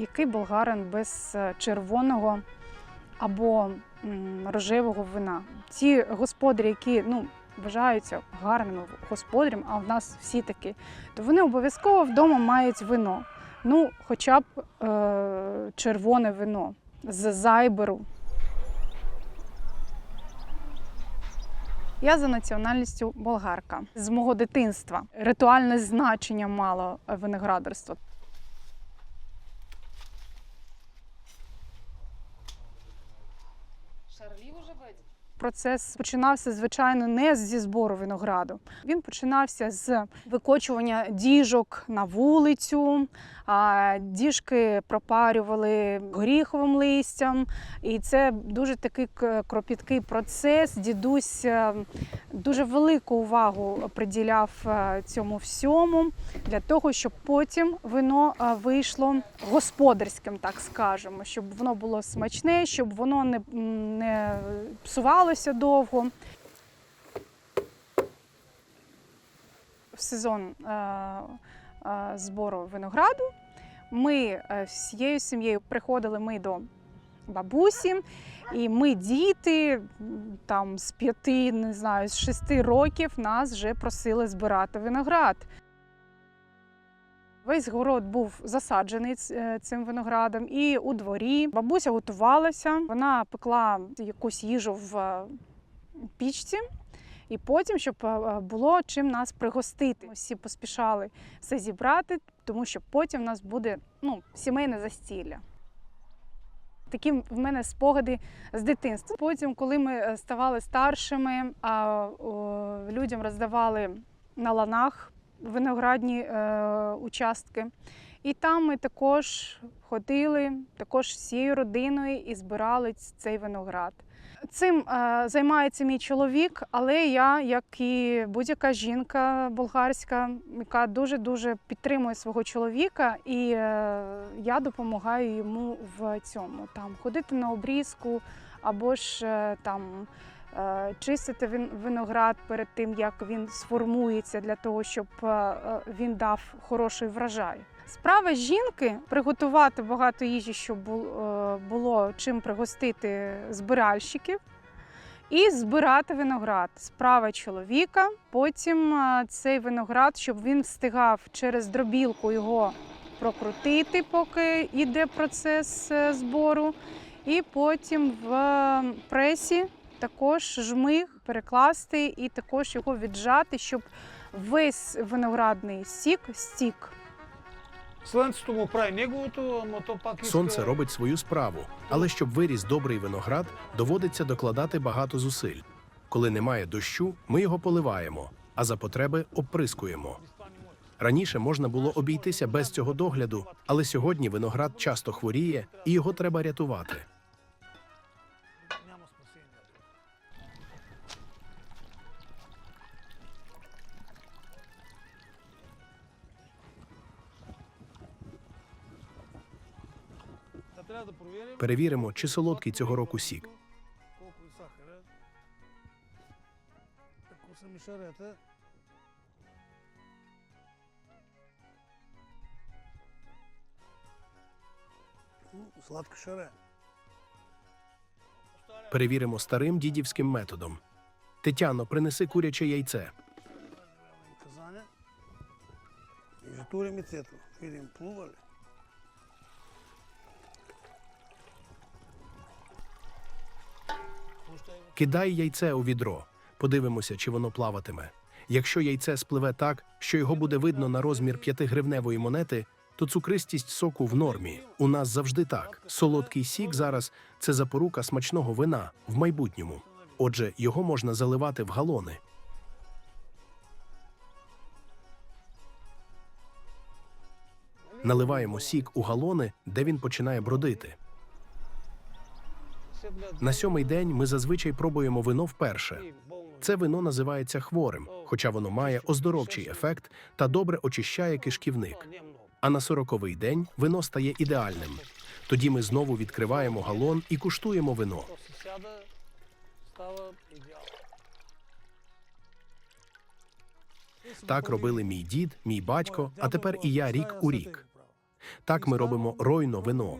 Який болгарин без е, червоного або рожевого вина? Ті господарі, які ну, вважаються гарними господарями, а в нас всі такі, то вони обов'язково вдома мають вино. Ну, хоча б е- червоне вино з зайберу. Я за національністю болгарка. З мого дитинства ритуальне значення мало виноградарство. Процес починався, звичайно, не зі збору винограду. Він починався з викочування діжок на вулицю. А діжки пропарювали горіховим листям, і це дуже такий кропіткий процес. Дідусь е, дуже велику увагу приділяв е, цьому всьому для того, щоб потім вино е, вийшло господарським, так скажемо, щоб воно було смачне, щоб воно не, не псувалося довго. В сезон е, е, збору винограду ми е, всією сім'єю приходили ми до бабусі, і ми, діти, там з п'яти, не знаю, з шести років нас вже просили збирати виноград. Весь город був засаджений е, цим виноградом, і у дворі бабуся готувалася. Вона пекла якусь їжу в е, пічці, і потім, щоб е, було чим нас пригостити. Всі поспішали все зібрати, тому що потім в нас буде ну, сімейне застілля. Такі в мене спогади з дитинства. Потім, коли ми ставали старшими, а людям роздавали на ланах виноградні е, участки. І там ми також ходили, також всією родиною і збирали цей виноград. Цим е, займається мій чоловік, але я, як і будь-яка жінка болгарська, яка дуже дуже підтримує свого чоловіка, і е, я допомагаю йому в цьому там ходити на обрізку або ж е, там. Е, Чистити виноград перед тим, як він сформується, для того, щоб е, е, він дав хороший врожай. Справа жінки приготувати багато їжі, щоб було чим пригостити збиральщиків, і збирати виноград. Справа чоловіка. Потім цей виноград, щоб він встигав через дробілку його прокрутити, поки йде процес збору. І потім в пресі також жмих перекласти і також його віджати, щоб весь виноградний сік стік. Сонце робить свою справу, але щоб виріс добрий виноград, доводиться докладати багато зусиль. Коли немає дощу, ми його поливаємо, а за потреби обприскуємо. Раніше можна було обійтися без цього догляду, але сьогодні виноград часто хворіє і його треба рятувати. Перевіримо, чи солодкий цього року сік. Перевіримо старим дідівським методом. Тетяно, принеси куряче яйце. И затурим яйцето. Видим, плува Кидай яйце у відро. Подивимося, чи воно плаватиме. Якщо яйце спливе так, що його буде видно на розмір п'ятигривневої монети, то цукристість соку в нормі. У нас завжди так. Солодкий сік зараз це запорука смачного вина в майбутньому. Отже, його можна заливати в галони. Наливаємо сік у галони, де він починає бродити. На сьомий день ми зазвичай пробуємо вино вперше. Це вино називається хворим, хоча воно має оздоровчий ефект та добре очищає кишківник. А на сороковий день вино стає ідеальним. Тоді ми знову відкриваємо галон і куштуємо вино. Так робили мій дід, мій батько, а тепер і я рік у рік. Так ми робимо ройно вино.